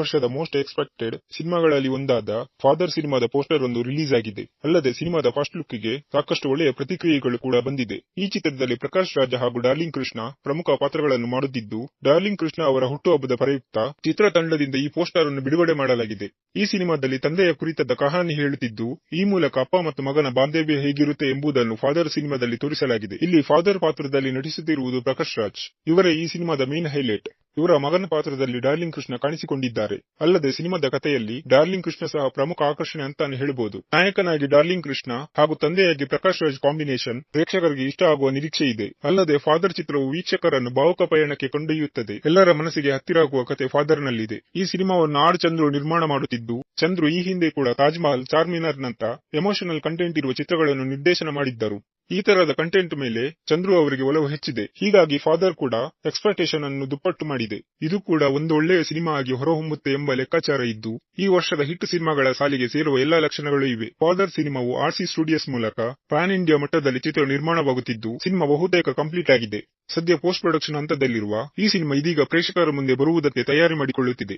ವರ್ಷದ most expected ಸಿನಿಮಾಗಳಲ್ಲಿ ಒಂದಾದ ಫಾದರ್ ಸಿನಿಮಾದ ಪೋಸ್ಟರ್ ಒಂದು ರಿಲೀಸ್ ಆಗಿದೆ. ಅಲ್ಲದೆ ಸಿನಿಮಾದ ಫಸ್ಟ್ ಲುಕ್ಗೆ ಸಾಕಷ್ಟು ಒಳ್ಳೆಯ ಪ್ರತಿಕ್ರಿಯೆಗಳು ಕೂಡ ಬಂದಿದೆ. ಈ ಚಿತ್ರದಲ್ಲಿ ಪ್ರಕಾಶ್ ರಾಜ ಹಾಗೂ ಡಾರ್ಲಿಂಗ್ ಕೃಷ್ಣ ಪ್ರಮುಖ ಪಾತ್ರಗಳನ್ನು ಮಾಡುತ್ತಿದ್ದು, ಡಾರ್ಲಿಂಗ್ ಕೃಷ್ಣ ಅವರ ಹುಟ್ಟುಹಬ್ಬದ ಪ್ರಯುಕ್ತ ಚಿತ್ರತಂಡದಿಂದ ಈ ಪೋಸ್ಟರ್ ಅನ್ನು ಬಿಡುಗಡೆ ಮಾಡಲಾಗಿದೆ. ಈ ಸಿನಿಮಾದಲ್ಲಿ ತಂದೆಯ ಕುರಿತಾದ ಕಹಾನಿ ಹೇಳುತ್ತಿದ್ದು, ಈ ಮೂಲಕ ಅಪ್ಪ ಮತ್ತು ಮಗನ ಬಾಂಧವ್ಯ ಹೇಗಿರುತ್ತೆ ಎಂಬುದನ್ನು ಫಾದರ್ ಸಿನಿಮಾದಲ್ಲಿ ತೋರಿಸಲಾಗಿದೆ. ಇಲ್ಲಿ ಫಾದರ್ ಪಾತ್ರದಲ್ಲಿ ನಟಿಸುತ್ತಿರುವುದು ಪ್ರಕಾಶ್ ರಾಜ್. ಇವರೇ ಈ ಸಿನಿಮಾದ ಮೇನ್ ಹೈಲೈಟ್ ಇವರ ಮಗನ ಪಾತ್ರದಲ್ಲಿ ಡಾರ್ಲಿಂಗ್ ಕೃಷ್ಣ ಕಾಣಿಸಿಕೊಂಡಿದ್ದಾರೆ. ಅಲ್ಲದೆ ಸಿನಿಮಾದ ಕಥೆಯಲ್ಲಿ ಡಾರ್ಲಿಂಗ್ ಕೃಷ್ಣ ಸಹ ಪ್ರಮುಖ ಆಕರ್ಷಣೆ ಅಂತಾನೆ ಹೇಳಬಹುದು ನಾಯಕನಾಗಿ ಡಾರ್ಲಿಂಗ್ ಕೃಷ್ಣ ಹಾಗೂ ತಂದೆಯಾಗಿ ಪ್ರಕಾಶ್ ರಾಜ್ ಕಾಂಬಿನೇಷನ್ ಪ್ರೇಕ್ಷಕರಿಗೆ ಇಷ್ಟ ಆಗುವ ನಿರೀಕ್ಷೆ ಇದೆ. ಅಲ್ಲದೆ ಫಾದರ್ ಚಿತ್ರವು ವೀಕ್ಷಕರನ್ನು ಭಾವುಕ ಪಯಣಕ್ಕೆ ಕೊಂಡೊಯ್ಯುತ್ತದೆ. ಎಲ್ಲರ ಮನಸ್ಸಿಗೆ ಹತ್ತಿರಾಗುವ ಫಾದರ್ ನಲ್ಲಿದೆ ಈ ಸಿನಿಮಾವನ್ನು ಆರ್ ಚಂದ್ರು ನಿರ್ಮಾಣ ಮಾಡುತ್ತಿದ್ದು, ಚಂದ್ರು ಈ ಹಿಂದೆ ಕೂಡ ತಾಜ್ ಮಹಲ್ ಚಾರ್ಮಿನಾರ್ ನಂತ ಎಮೋಷನಲ್ ಕಂಟೆಂಟ್ ಇರುವ ಚಿತ್ರಗಳನ್ನು ನಿರ್ದೇಶನ ಮಾಡಿದ್ದರು. ಈ ತರಹದ ಕಂಟೆಂಟ್ ಮೇಲೆ ಚಂದ್ರು ಅವರಿಗೆ ಒಲವು ಹೆಚ್ಚಿದೆ. ಹೀಗಾಗಿ ಫಾದರ್ ಕೂಡ ಎಕ್ಸ್ಪೆಕ್ಟೇಷನ್ ಅನ್ನು ದುಪ್ಪಟ್ಟು ಮಾಡಿದೆ. ಇದು ಕೂಡ ಒಂದು ಒಳ್ಳೆಯ ಸಿನಿಮಾ ಆಗಿ ಹೊರಹೊಮ್ಮುತ್ತೆ ಎಂಬ ಲೆಕ್ಕಾಚಾರ ಇದ್ದು, ಈ ವರ್ಷದ ಹಿಟ್ ಸಿನಿಮಾಗಳ ಸಾಲಿಗೆ ಸೇರುವ ಎಲ್ಲಾ ಲಕ್ಷಣಗಳು ಇವೆ. ಫಾದರ್ ಸಿನಿಮಾವು ಆರ್ಸಿ ಸ್ಟುಡಿಯೋಸ್ ಮೂಲಕ ಪ್ಯಾನ್ ಇಂಡಿಯಾ ಮಟ್ಟದಲ್ಲಿ ಚಿತ್ರ ನಿರ್ಮಾಣವಾಗುತ್ತಿದ್ದು, ಸಿನಿಮಾ ಬಹುತೇಕ ಕಂಪ್ಲೀಟ್ ಆಗಿದೆ. ಸದ್ಯ ಪೋಸ್ಟ್ ಪ್ರೊಡಕ್ಷನ್ ಹಂತದಲ್ಲಿರುವ ಈ ಸಿನಿಮಾ ಇದೀಗ ಪ್ರೇಕ್ಷಕರ ಮುಂದೆ ಬರುವುದಕ್ಕೆ ತಯಾರಿ ಮಾಡಿಕೊಳ್ಳುತ್ತಿದೆ.